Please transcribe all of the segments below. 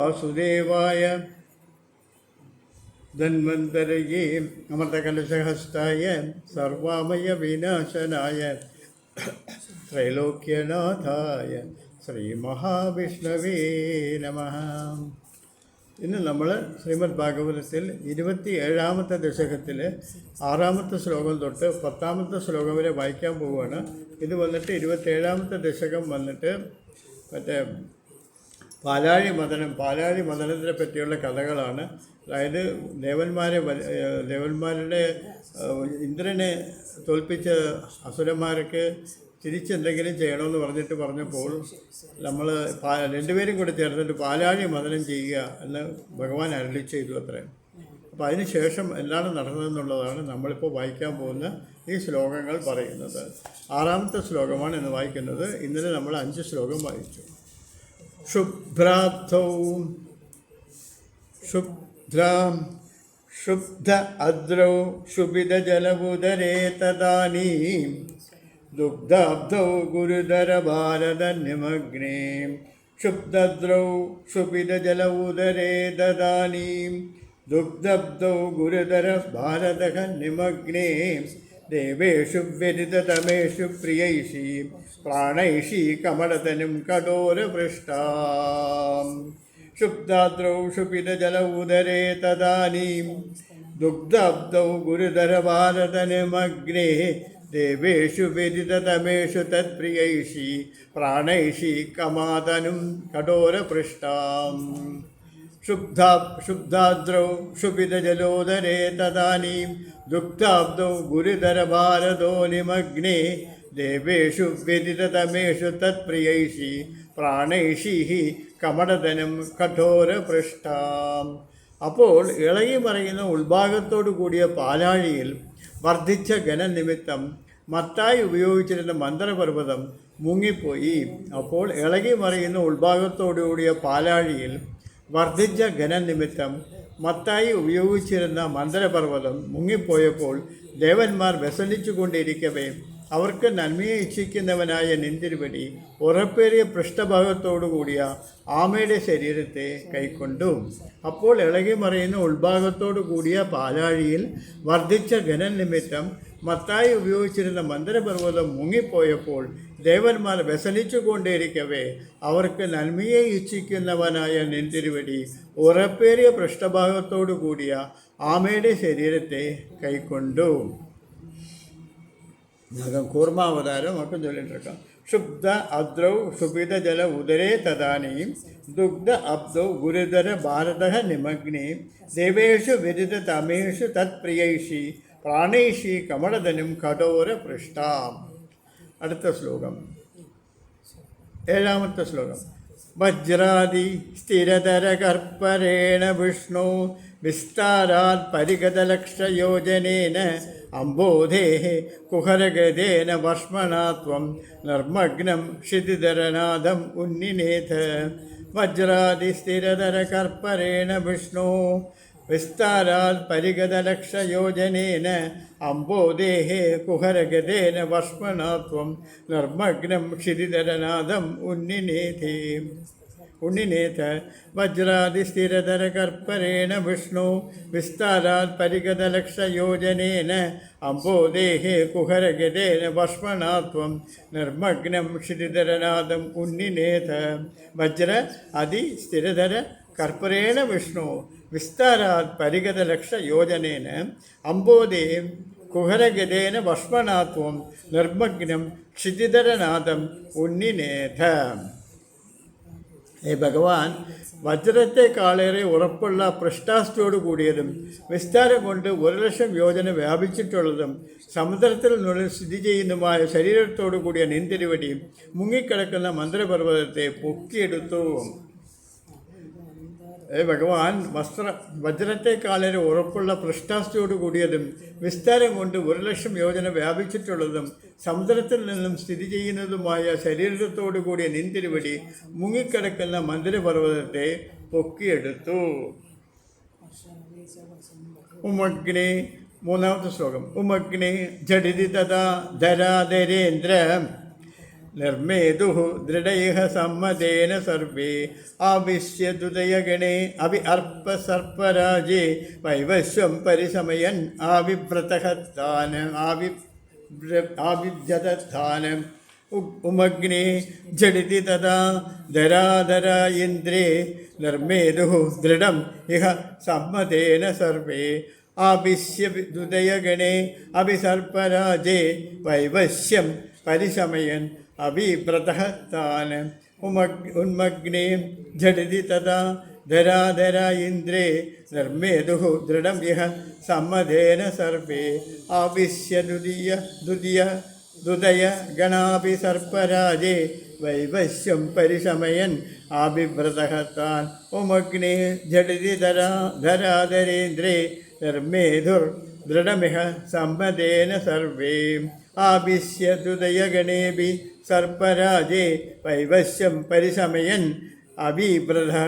വാസുദേവായ ധന്വന്തരയെ അമൃതകലശഹസ്തായ സർവാമയ വിനാശനായ ത്രൈലോക്യനാഥായ ശ്രീ മഹാവിഷ്ണവേ നമ. ഇന്ന് നമ്മൾ ശ്രീമദ് ഭാഗവതത്തിൽ ഇരുപത്തി ഏഴാമത്തെ ദശകത്തിൽ ആറാമത്തെ ശ്ലോകം തൊട്ട് പത്താമത്തെ ശ്ലോകം വരെ വായിക്കാൻ പോവുകയാണ്. ഇത് വന്നിട്ട് ഇരുപത്തേഴാമത്തെ ദശകം വന്നിട്ട് മറ്റേ പാലാഴി മദനം പാലാഴി മദനത്തിനെ പറ്റിയുള്ള കഥകളാണ്. അതായത് ദേവന്മാരെ ദേവന്മാരുടെ ഇന്ദ്രനെ തോൽപ്പിച്ച അസുരന്മാരൊക്കെ തിരിച്ചെന്തെങ്കിലും ചെയ്യണമെന്ന് പറഞ്ഞിട്ട് പറഞ്ഞപ്പോൾ നമ്മൾ രണ്ടുപേരും കൂടി ചേർന്നിട്ട് പാലാഴി മദനം ചെയ്യുക എന്ന് ഭഗവാൻ അരളി ചെയ്തു അത്രയും അപ്പോൾ അതിനുശേഷം എന്താണ് നടന്നതെന്നുള്ളതാണ് നമ്മളിപ്പോൾ വായിക്കാൻ പോകുന്ന ഈ ശ്ലോകങ്ങൾ പറയുന്നത്. ആറാമത്തെ ശ്ലോകമാണ് ഇന്ന് വായിക്കുന്നത്. ഇന്നലെ നമ്മൾ അഞ്ച് ശ്ലോകം വായിച്ചു. शुभ्राब्धौ शुभ्रां शुब्ध अद्रौ शुभिदजलबुदरे तदानीं दुग्धाब्धौ गुरुधरभारतनिमग्ने शुब्दद्रौ शुभिदजल उदरे ददानीं दुग्धब्धौ गुरुधरभारतः निमग्ने ദേവേഷു വ്യതിതമേഷു പ്രിയൈഷി പ്രാണൈഷി കമലതനും കടോരപൃഷ്ടാം ശുബ്ദാദ്രൗ ഷുപിതജല ഉദരേ തദാനീം. ദുഗ്ധാബ്ദൗ ഗുരുതരഭാരതനുമഗ്നേ ദേവേഷു വ്യതിതമേഷു തത്പ്രിയൈഷി പ്രാണൈഷി കമാതനും കടോരപൃഷ്ടാം ശുബ്ധ ശുബ്ധാദ്രൗ ഷുപിതജലോദരേ തദാനീം. दुग्धाब्दौ गुरुधरभारतो निमग्ने देवेषु व्यतिततमेषु तत्प्रियैषी പ്രാണൈഷീഹി കമടധനം കഠോരപൃഷ്ഠാം അപ്പോൾ ഇളകി മറയുന്ന ഉൾഭാഗത്തോടു കൂടിയ പാലാഴിയിൽ വർദ്ധിച്ച ഘനനിമിത്തം മത്തായി ഉപയോഗിച്ചിരുന്ന മന്ത്രപർവ്വതം മുങ്ങിപ്പോയി അപ്പോൾ ഇളകി മറയുന്ന ഉൾഭാഗത്തോടു കൂടിയ പാലാഴിയിൽ വർദ്ധിച്ച ഘനനിമിത്തം മത്തായി ഉപയോഗിച്ചിരുന്ന മന്ദരപർവതം മുങ്ങിപ്പോയപ്പോൾ ദേവന്മാർ വ്യസനിച്ചു കൊണ്ടിരിക്കവേ അവർക്ക് നന്മയെ ഇച്ഛിക്കുന്നവനായ നിന്തിരുപടി ഉറപ്പേറിയ പൃഷ്ഠഭാഗത്തോടുകൂടിയ ആമയുടെ ശരീരത്തെ കൈക്കൊണ്ടു. അപ്പോൾ ഇളകി മറയുന്ന ഉൾഭാഗത്തോടു കൂടിയ പാലാഴിയിൽ വർദ്ധിച്ച ഘനനിമിത്തം മത്തായി ഉപയോഗിച്ചിരുന്ന മന്ദരപർവതം മുങ്ങിപ്പോയപ്പോൾ ദേവന്മാർ വ്യസനിച്ചു കൊണ്ടിരിക്കവേ അവർക്ക് നന്മയെ ഇച്ഛിക്കുന്നവനായ നിന്തിരുവടി ഉറപ്പേറിയ പൃഷ്ഠഭാഗത്തോടു കൂടിയ ആമയുടെ ശരീരത്തെ കൈക്കൊണ്ടു. ഭാഗം കൂർമാവതാരം ഒക്കെ ചൊല്ലിട്ടിരിക്കാം. ക്ഷുബ്ധ അദ്രൗ ക്ഷുഭിത ജല ഉദരേ തദാനീം ദുഗ്ധ അബ്ദൗ ഗുരുതര ഭാരത നിമഗ്നേ ദേവേഷു വിരുദ്ധ തമേഷു തത്പ്രിയൈഷി പ്രാണേഷി കമളധനും കഠോര പൃഷ്ടാം അടുത്ത ശ്ലോകം. ഏഴാമത്തെ ശ്ലോകം. വജ്രാദി സ്ഥിരതര കർപ്പരേണ വിഷ്ണു വിസ്താരാത് പരിഗതലക്ഷയോജനേന അംബോധേ കുഹരഗതേന വർഷ്മണാ ത്വം നിർമ്മഗ്നം ക്ഷിതിധരനാഥം ഉന്നിനേഥ വജ്രാദി സ്ഥിരതര കർപ്പരേണ വിഷ്ണു വിസ്താരാത് പരിഗതലക്ഷയോജനേന അംബോദേഹേ കുഹരഗതേന വർഷ്മണാത്വം നിർമ്മഗ്നം ക്ഷിതിധരനാഥം ഉന്നിനേഥേ ഉണ്ണിനേഥ വജ്രാതിസ്ഥിരതരകർപ്പരേണ വിഷ്ണു വിസ്താരാത് പരിഗതലക്ഷയോജനേന അംബോദേഹേ കുഹരഗതേന വർഷ്മണാത്വം നിർമ്മഗ്നം ക്ഷിതിധരനാഥം ഉണ്ണിനേഥ വജ്ര അതിസ്ഥിരതര കർപ്പരേണ വിസ്താരാത് പരിഗതലക്ഷയോജനേന അംബോദേ കുഹരഗതേന വഷ്മനാത്വം നിർമ്മഗ്നം ക്ഷിതിധരനാഥം ഉണ്ണിനേഥ ഏ ഭഗവാൻ വജ്രത്തെക്കാളേറെ ഉറപ്പുള്ള പൃഷ്ഠാസ്ഥയോട് കൂടിയതും വിസ്താരം കൊണ്ട് ഒരു ലക്ഷം യോജന വ്യാപിച്ചിട്ടുള്ളതും സമുദ്രത്തിൽ നിന്നുള്ളിൽ സ്ഥിതി ചെയ്യുന്നതുമായ ശരീരത്തോടു കൂടിയ നിന്തിരുവടിയും മുങ്ങിക്കിടക്കുന്ന മന്ത്രപർവതത്തെ പൊക്കിയെടുത്തു. ഭഗവാൻ വസ്ത്ര വജ്രത്തെക്കാളേറെ ഉറപ്പുള്ള പൃഷ്ഠാസ്ഥയോട് കൂടിയതും വിസ്താരം കൊണ്ട് ഒരു ലക്ഷം യോജന വ്യാപിച്ചിട്ടുള്ളതും സമുദ്രത്തിൽ നിന്നും സ്ഥിതി ചെയ്യുന്നതുമായ ശരീരത്തോടു കൂടിയ നിന്തിരുവടി മുങ്ങിക്കിടക്കുന്ന മന്ദിരപർവതത്തെ പൊക്കിയെടുത്തു. ഉമഗ്നി മൂന്നാമത്തെ ശ്ലോകം. ഉമഗ്നി ജഡിതി തഥാ ധരാധരേന്ദ്ര നിർമ്മേതുः ദൃഢയഹ സമ്മതേന സർവേ. ആവിശ്യദുദയഗണേ അവി അർപ്പസർപ്പരാജേ വൈവശ്വം പരിശമയൻ ആവിവ്രതഃ താന് ആവി ആവിഭ്യതാനം ഉമഗ്നേ ജഡിതി തഥാ ധരാധര ഇന്ദ്രേ. നിർമ്മേതു ദൃഢം ഇഹ സമ്മതേന സർവേ. ആവിശ്യദുദയഗണേ അവിസർപ്പരാജേ വൈവശ്യം പരിശമയൻ താൻ ഉമഗ് ഉന്മഗ്നേ ജഡിതി തഥാ ധരാധര ഇന്ദ്രേ. നിർമ്മേതുः ദൃഢം ഇഹ സമ്മതേന സർവേ. ആവിശ്യ ദുദിയ ദുദിയ ദുദയ ഗണാഭി സർപ്പരാജേ. വൈവശ്യം പരിശമയൻ ആഭിവ്രതഃ താൻ. ഉമഗ്നേ ജഡിതി ധരാ ധരാധരേന്ദ്രേ. നിർമ്മേധുർ ദൃഢമിഹ സമ്മതേന സർവേ. ആവിശ്യ ദുദയഗണേഭി സർപ്പരാജേ വൈവശ്യം പരിസമയൻ അവിബ്രഹത്താന്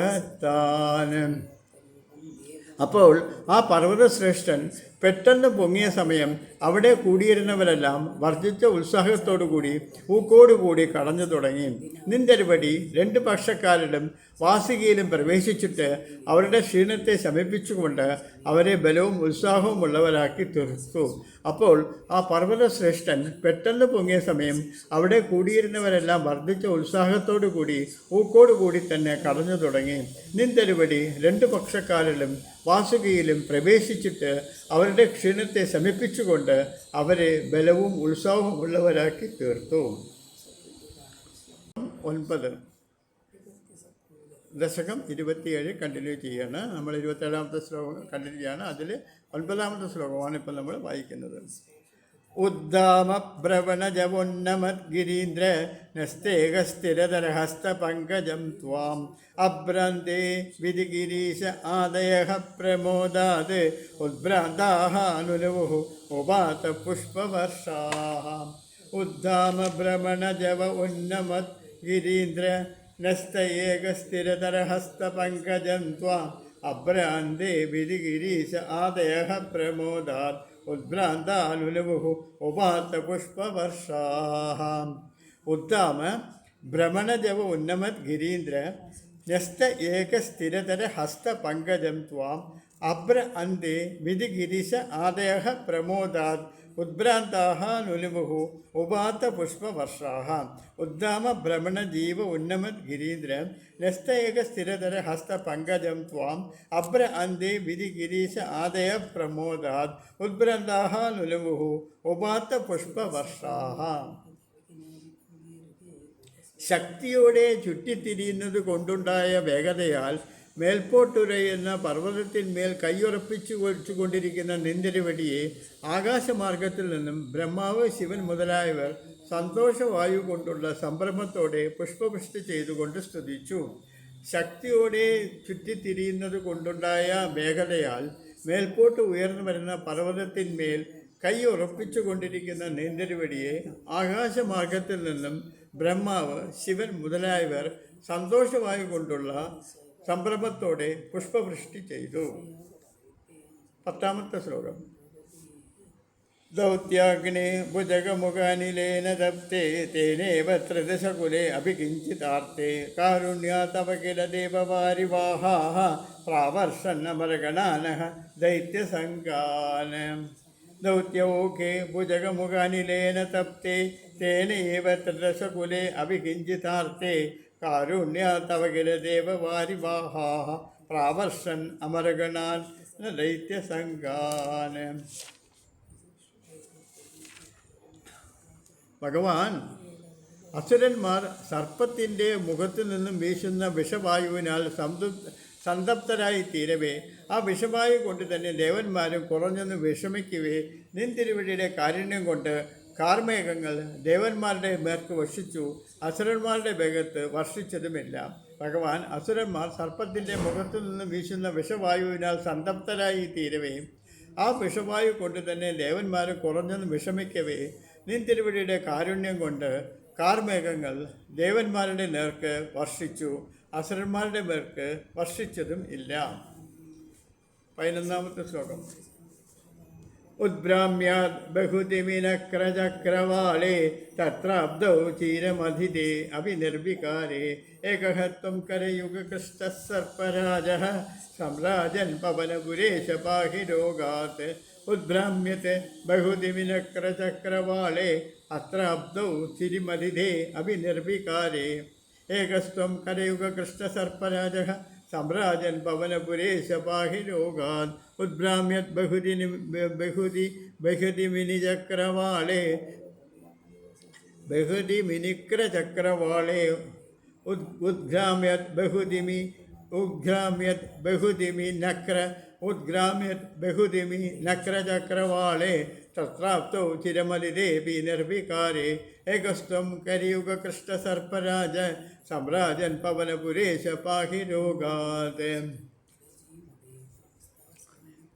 അപ്പോൾ ആ പർവതശ്രേഷ്ഠൻ പെട്ടെന്ന് പൊങ്ങിയ സമയം അവിടെ കൂടിയിരുന്നവരെല്ലാം വർദ്ധിച്ച ഉത്സാഹത്തോടു കൂടി ഊക്കോടുകൂടി കടഞ്ഞു തുടങ്ങി. നിന്തരുപടി രണ്ട് പക്ഷക്കാരിലും വാസികയിലും പ്രവേശിച്ചിട്ട് അവരുടെ ക്ഷീണത്തെ ശമിപ്പിച്ചുകൊണ്ട് അവരെ ബലവും ഉത്സാഹവും ഉള്ളവരാക്കി തീർത്തു. അപ്പോൾ ആ പർവതശ്രേഷ്ഠൻ പെട്ടെന്ന് പൊങ്ങിയ സമയം അവിടെ കൂടിയിരുന്നവരെല്ലാം വർദ്ധിച്ച ഉത്സാഹത്തോടു കൂടി ഊക്കോടുകൂടി തന്നെ കടഞ്ഞു തുടങ്ങി. നിന്തരുപടി രണ്ട് പക്ഷക്കാരിലും വാസുകയിലും പ്രവേശിച്ചിട്ട് അവരുടെ ക്ഷീണത്തെ ശമിപ്പിച്ചുകൊണ്ട് അവരെ ബലവും ഉത്സാഹവും ഉള്ളവരാക്കി തീർത്തു. ഒൻപത്. ദശകം ഇരുപത്തിയേഴ് കണ്ടിന്യൂ ചെയ്യാണ്. നമ്മൾ ഇരുപത്തേഴാമത്തെ ശ്ലോകം കണ്ടിന്യൂ ചെയ്യാണ്. അതിൽ ഒൻപതാമത്തെ ശ്ലോകമാണ് ഇപ്പം നമ്മൾ വായിക്കുന്നത്. ഉദ്ദാമഭ്രവണജവോന്നമദ്ഗിരീന്ദ്ര നസ്തേകസ്ഥിരതരഹസ്തപങ്കജം ത്വാം. അഭ്രാന്തേ വിധിഗിരീശ ആദയ പ്രമോദാത്. ഉദ്ഭ്രാന്താഹ അനുലവുः उवात पुष्पवर्षाः। उद्दामभ्रमणजव उन्नमत्। गिरीन्द्र नस्त एकस्थिरतरहस्तपङ्कजं त्वाम्। अभ्रान्ते विधिगिरीश आदयः प्रमोदात्। उद्भ्रान्तानुलुमुः उपातपुष्पवर्षाः उद्दाम भ्रमणजव उन्नमत्। गिरीन्द्र न्यस्त एकस्थिरतरहस्तपङ्कजं त्वाम्। ത്വാം അന്തി വിധി വിധിഗിരിശ ആദേഹ പ്രമോദാത് ഉദ്ഭ്രാന്താः നുലിമുഹു ഉപാത്ത പുഷ്പവർഷാഹ. ഉദ്ദാമ ഭ്രമണ ജീവ ഉന്നമത് ഗിരീന്ദ്രൻ നസ്തേക സ്ഥിരതര ഹസ്ത പങ്കജം ത്വാം അബ്ര അന്തേ വിധി ഗിരീശ ആദയ പ്രമോദാത് ഉദ്ഭ്രാന്താः നുലിമുഹു ഉപാത്ത പുഷ്പവർഷാഹ. ശക്തിയോടെ ചുറ്റിത്തിരിയുന്നത് കൊണ്ടുണ്ടായ വേഗതയാൽ മേൽപോട്ടുരയുന്ന പർവതത്തിന്മേൽ കൈയുറപ്പിച്ചു കൊണ്ടിരിക്കുന്ന നിന്തിരുവടിയെ ആകാശമാർഗത്തിൽ നിന്നും ബ്രഹ്മാവ് ശിവൻ മുതലായവർ സന്തോഷവായു കൊണ്ടുള്ള സംഭ്രമത്തോടെ പുഷ്പപുഷ്ടി ചെയ്തുകൊണ്ട് സ്തുതിച്ചു. ശക്തിയോടെ ചുറ്റിത്തിരിയുന്നത് കൊണ്ടുണ്ടായ വേഗതയാൽ മേൽപോട്ട് ഉയർന്നു വരുന്ന പർവതത്തിന്മേൽ കൈ ഉറപ്പിച്ചു കൊണ്ടിരിക്കുന്ന നീന്തരുവടിയെ ആകാശമാർഗത്തിൽ നിന്നും ബ്രഹ്മാവ് ശിവൻ മുതലായവർ സന്തോഷമായി കൊണ്ടുള്ള സംഭ്രമത്തോടെ പുഷ്പവൃഷ്ടി ചെയ്തു. പത്താമത്തെ ശ്ലോകം. ദൗത്യാഗ്നി ഭുജകമുഖാനിലേന ദപ്തേ തേനേവ ത്രിദശകുലേ അഭികിഞ്ചിതാർത്തേ കാരുണ്യ തവ കില ദേവവാരിവാഹാः പ്രാവർഷന്നമരഗണാനः ദൈത്യസംഗാന ദൗത്യോക്കെ ഭുജകമുഖാനിലേന തപ്തേ തേനേവ ത്രിദശകുലെ അഭികിഞ്ചിതാർത്തേ കാരുണ്യ തവ കില ദേവവാരിവാഹാः പ്രാവർഷൻ അമരഗണാൻ ദൈത്യസംഗാന ഭഗവാൻ അസുരന്മാർ സർപ്പത്തിന്റെ മുഖത്തു നിന്നും വീശുന്ന വിഷവായുവിനാൽ സംതൃപ്ത സന്തപ്തരായി തീരവേ ആ വിഷവായു കൊണ്ട് തന്നെ ദേവന്മാരും കുറഞ്ഞൊന്ന് വിഷമിക്കവേ. നിൻ തിരുവഴിയുടെ കാരുണ്യം കൊണ്ട് കാർമേഘങ്ങൾ ദേവന്മാരുടെ മേർക്ക് വർഷിച്ചു അസുരന്മാരുടെ വേഗത്ത് വർഷിച്ചതുമില്ല. ഭഗവാൻ അസുരന്മാർ സർപ്പത്തിന്റെ മുഖത്തു നിന്ന് വീശുന്ന വിഷവായുവിനാൽ സന്തപ്തരായി തീരുകയും ആ വിഷവായു കൊണ്ട് തന്നെ ദേവന്മാർ കുറഞ്ഞെന്ന് വിഷമിക്കവേ. നിൻ തിരുവടിയുടെ കാരുണ്യം കൊണ്ട് കാർമേഘങ്ങൾ ദേവന്മാരുടെ നേർക്ക് വർഷിച്ചു അസുരന്മാരുടെ മേർക്ക് വർഷിച്ചതും ഇല്ല. പതിനൊന്നാമത്തെ ശ്ലോകം. उद्भ्राम्याद् बहुतिमिनक्रजक्रवाले तत्राब्धौ चिरमधिदे अपि निर्विकारे एकः त्वं करयुगकृष्टः सर्पराजः, सम्राजन् पवनपुरेश पाहि रोगात्। उद्भ्राम्यते बहुतिमिनक्रचक्रवाले अत्राब्धौ चिरिमधिधे अपि निर्विकारे एकस्त्वं करयुगकृष्टसर्पराजः सम्राजन् पवनपुरेशपाहिरोगान् उद्भ्राम्यत् बहुदि बहुदि बहुदिमिनिचक्रवाले। बहुदिमिनिक्रचक्रवाले। उद् उद्भ्राम्यत् बहुदिमि उद्घ्राम्यत् बहुदिमि नक्र, उद्ग्राम्यत् बहुदिमि नक्रचक्रवाळे तत्राप्तौ चिरमलिदेऽपि निर्विकारे। एकस्त्वं कलियुगकृष्णसर्पराज सम्राजन् पवनपुरेश पाहि रोगात्।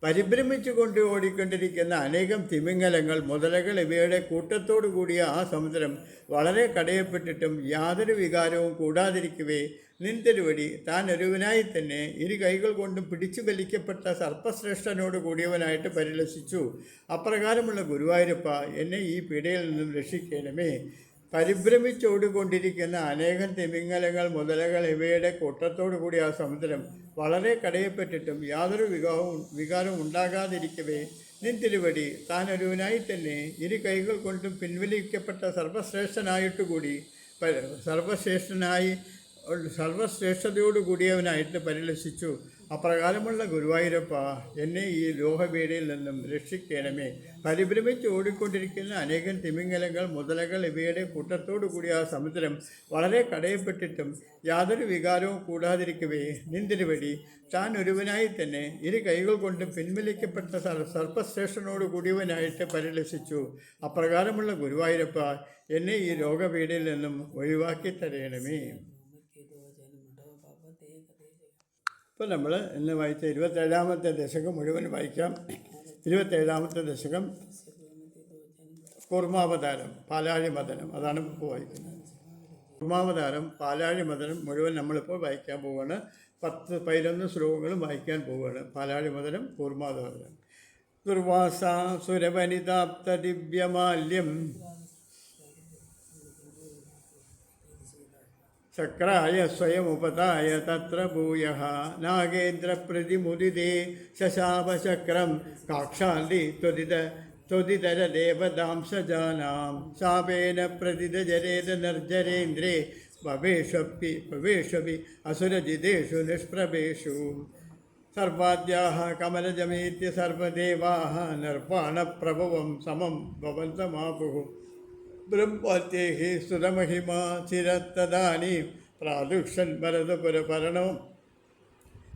പരിഭ്രമിച്ചുകൊണ്ട് ഓടിക്കൊണ്ടിരിക്കുന്ന അനേകം തിമിംഗലങ്ങൾ മുതലകൾ ഇവയുടെ കൂട്ടത്തോടു കൂടിയ ആ സമുദ്രം വളരെ കടയപ്പെട്ടിട്ടും യാതൊരു വികാരവും കൂടാതിരിക്കവേ നിന്തിരുവടി? താൻ ഒരുവനായി തന്നെ ഇരു കൈകൾ കൊണ്ടും പിടിച്ചു വലിക്കപ്പെട്ട സർപ്പശ്രേഷ്ഠനോട് കൂടിയവനായിട്ട് പരിലസിച്ചു. അപ്രകാരമുള്ള ഗുരുവായൂരപ്പ എന്നെ ഈ പീഡയിൽ നിന്നും രക്ഷിക്കണമേ. പരിഭ്രമിച്ചോടിക്കൊണ്ടിരിക്കുന്ന അനേകം തിമിംഗലങ്ങൾ മുതലകൾ ഇവയുടെ കൂട്ടത്തോടു കൂടി ആ സമുദ്രം വളരെ കടയപ്പെട്ടിട്ടും യാതൊരു വികാരവും വികാരവും ഉണ്ടാകാതിരിക്കവേ. നിൻ തിരുവടി താൻ ഒരുവനായി തന്നെ ഇരു കൈകൾ കൊണ്ടും പിൻവലിക്കപ്പെട്ട സർവശ്രേഷ്ഠനായിട്ടുകൂടി സർവശ്രേഷ്ഠനായി സർവശ്രേഷ്ഠതയോടുകൂടിയവനായിട്ട് പരിലസിച്ചു. അപ്രകാരമുള്ള ഗുരുവായൂരപ്പ എന്നെ ഈ ലോഹപീഠയിൽ നിന്നും രക്ഷിക്കണമേ. പരിഭ്രമിച്ച് ഓടിക്കൊണ്ടിരിക്കുന്ന അനേകം തിമിംഗലങ്ങൾ മുതലകൾ ഇവയുടെ കൂട്ടത്തോടു കൂടിയ ആ സമുദ്രം വളരെ കടയപ്പെട്ടിട്ടും യാതൊരു വികാരവും കൂടാതിരിക്കവേ. നിന്തിരുവടി താൻ ഒരുവനായി തന്നെ ഇരു കൈകൾ കൊണ്ട് പിൻവലിക്കപ്പെട്ട സർ- സർപ്പശ്രേഷ്ഠനോട് കൂടിയവനായിട്ട് പരിലസിച്ചു. അപ്രകാരമുള്ള ഗുരുവായൂരപ്പ എന്നെ ഈ രോഗപീഠയിൽ നിന്നും ഒഴിവാക്കി തരയണമേ ഇപ്പോൾ നമ്മൾ ഇന്ന് വായിച്ച ഇരുപത്തേഴാമത്തെ ദശകം മുഴുവൻ വായിക്കാം. ഇരുപത്തേഴാമത്തെ ദശകം കുർമാവതാരം പാലാഴി മദനം അതാണ് ഇപ്പോൾ വായിക്കുന്നത്. കുർമാവതാരം പാലാഴി മദനം മുഴുവൻ നമ്മളിപ്പോൾ വായിക്കാൻ പോവുകയാണ് പത്ത് പതിനൊന്ന് ശ്ലോകങ്ങളും വായിക്കാൻ പോവുകയാണ് പാലാഴി മദനം കൂർമാവതാരം. ദുർവാസ സുരവനിതാപ്ത ദിവ്യമാല്യം ശക്രായ സ്വയമുപതായ തത്ര ഭൂയഃ നാഗേന്ദ്രപ്രതിമുദിതേ ശശാപശക്രം കാക്ഷാലി ത്വരിത त्वदितरदेवदांसजानां शापेन प्रतिदजरेद निर्जरेन्द्रे भवेष्वपि भवेष्वपि असुरजितेषु निष्प्रभेषु सर्वाद्याः कमलजमेत्य सर्वदेवाः निर्वाणप्रभवं समं भवन्तमापुः ബ്രഹ്മത്യേഹി സുരമഹിമാ ചിരത്തദാനീം പ്രാദുഷൻ ഭരതപുരഭരണം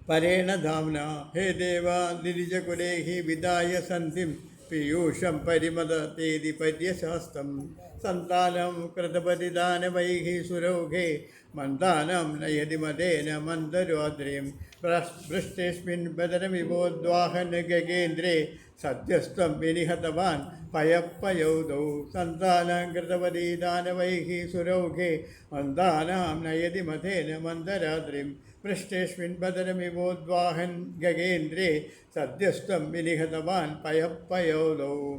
പരേണ ധാംന ഹേ ദേവ നിരിജകുലേഹി വിദായ സന്ധിം പീയൂഷം പരിമത തേതി പര്യശാസ്തം സന്താനം കൃതപരിധാന വൈഹി സുരൗഘേ. മന്ദാനം നയതി മദേന മന്ദരോദ്രീം. വൃഷ്ടിസ്മിൻ ബദരമിവോദ്വാഹന ഗഗേന്ദ്രേ സദ്യസ്ത്വം വിനിഹതവാൻ പയപ്പയൗദൗ. സന്താനം കൃതപരിധാനവൈഹി സുരൗഘേ. മന്ദാനാം നയതി മഥേന മന്ദരാത്രിം പൃഷ്ടേഷ്മിൻ ബദരമിവോദ്വാഹൻ ഗഗേന്ദ്രേ സദ്യസ്ത്വം വിനിഹതവാൻ പയപ്പയൗദൗ.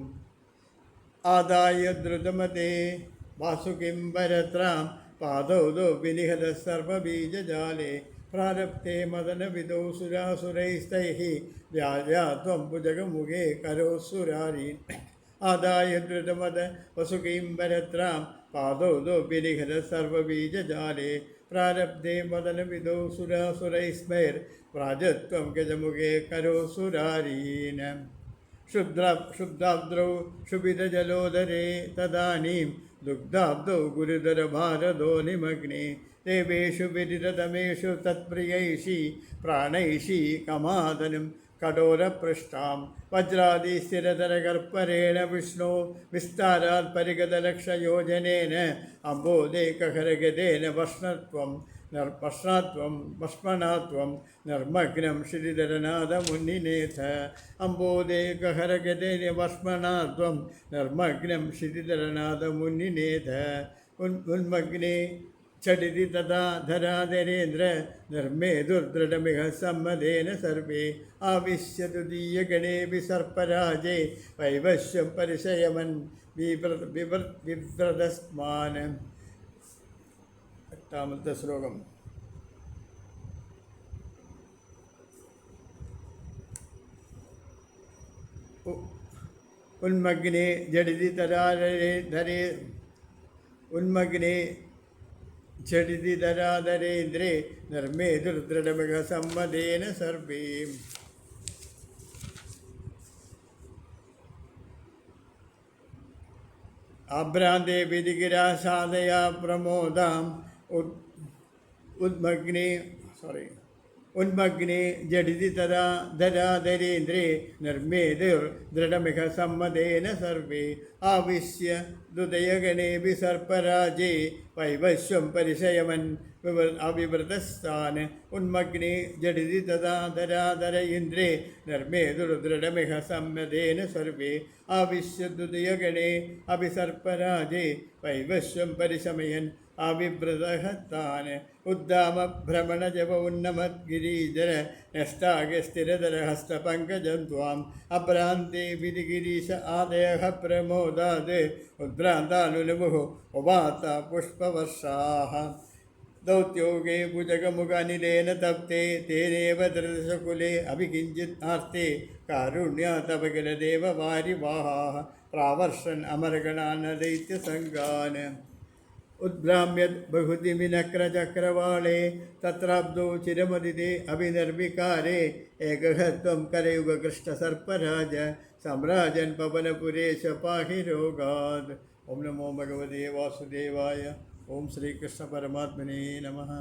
ആദായ ദ്രുതമതേ. വാസുകിം പരത്രാം പാദൗ വിനിഹത സർവബീജജാലേ. പ്രാരബ്ധേ മദനവിദോ സുരാസുരൈസ്തൈ വ്യാജാത്വം ഭുജകമുഖേ കരോസുരാരീൻ ആദായ ദ്രുതമത വസുകീം വരത്രാം പാദോ ദോ വിനിഹര സർവബീജജാലേ. പ്രാരബ്ധേ മദനവിദോ സുരാസുരൈസ്മൈർ. പ്രാജത്വം ഗജമുഖേ കരോസുരാരീനം शुद्रा शुद्धाब्द्रौ क्षुभितजलोदरे तदानीं दुग्धाब्दौ गुरुधरभारदो निमग्ने देवेषु विदिततमेषु तत्प्रियैषी प्राणैषी कमादनं कठोरपृष्ठां वज्रादिस्थिरतरगर्परेण विष्णो विस्तारात् परिगतलक्षयोजनेन अम्बोदेकहरगदेन वष्णत्वं നിർഭസ്നാത്വം ഭസ്മനാത്വം നിർമ്മഗ്നം ശ്രീധരനാഥമുന്നിനേഥ അംബോദേകഹരഗതേന ഭസ്മനാത്വം നിർമ്മഗ്നം ശ്രീധരനാഥമുന്നിനേഥ ഉൻ ഉന്മഗ്നേ ചടിതി തഥാ ധരാധരേന്ദ്ര നിർമ്മേ ദുർദൃഢമിഹ സമ്മതേന സർവേ. ആവിശ്യതുദീയഗണേപി സർപ്പരാജേ വൈവശ്യം പരിശയമൻ വിവ്രത വിവ്രതസ്മാനം എട്ടാമത്തെ ശ്ലോകം. ഉന്മഗ്നി ജഡിതി തരാധരേ ധരേ ഉന്മഗ്നി ജഡിതി തരാധരേന്ദ്രേ നിർമ്മേ ദുർദൃഢമിക സമ്മതേന സർവേം. ആഭ്രാന്തേ വിധികിരാശാദയാ പ്രമോദാം ഉദ്മഗ്നെ സോറി ഉന്മഗ്നെ ജഡിതി തരാ ധരാധരേന്ദ്രേ നിർമ്മേതിർ ദൃഢമിഹ സമ്മതേന സർവേ ആവിശ്യ ദുദയഗണേ വിസർപ്പരാജേ വൈവശ്വം പരിശയമൻ വിവ അവിവൃതസ്ഥാന് ഉന്മഗ്നെ ജഡിതി തഥാ ധരാധര ഇന്ദ്രേ നിർമ്മേതുർ ദൃഢമിഹ സമ്മതേന സർവേ ആവിശ്യ ദുദയഗണേ അഭിസർപ്പരാജേ വൈവശ്വം പരിശമയൻ ആവിഭ്രതഹത്താൻ ഉദ്ദാമഭ്രമണജപ ഉന്നമദ്ഗിരീധര നഷ്ടാകസ്ഥിരധരഹസ്തപങ്കജം ത്വാം. അഭ്രാന്തേ വിരിഗിരീശ ആദേഹ പ്രമോദാത്. ഉദ്ഭ്രാന്താനുലമുഹു ഉപാത പുഷ്പവർഷാഹ. ദൗത്യോഗേ ഭുജകമുഖനിലേന തപ്തേ. തേനേവ ദൃശകുലേ അഭികിഞ്ചിത് ആർത്തേ. കാരുണ്യ തപകില ദേവ വാരിവാഹാ പ്രാവർഷൻ അമരഗണാന दैत्यसङ्गान् बहुति बहुतिमिनक्रचक्रवाळे तत्राब्दो चिरमदिदे अभिनर्विकारे एकघत्वं करयुगकृष्णसर्पराज सम्राजन् पवनपुरेश पाहि रोगाद्। ॐ नमो भगवते वासुदेवाय। ॐ श्रीकृष्णपरमात्मने नमः।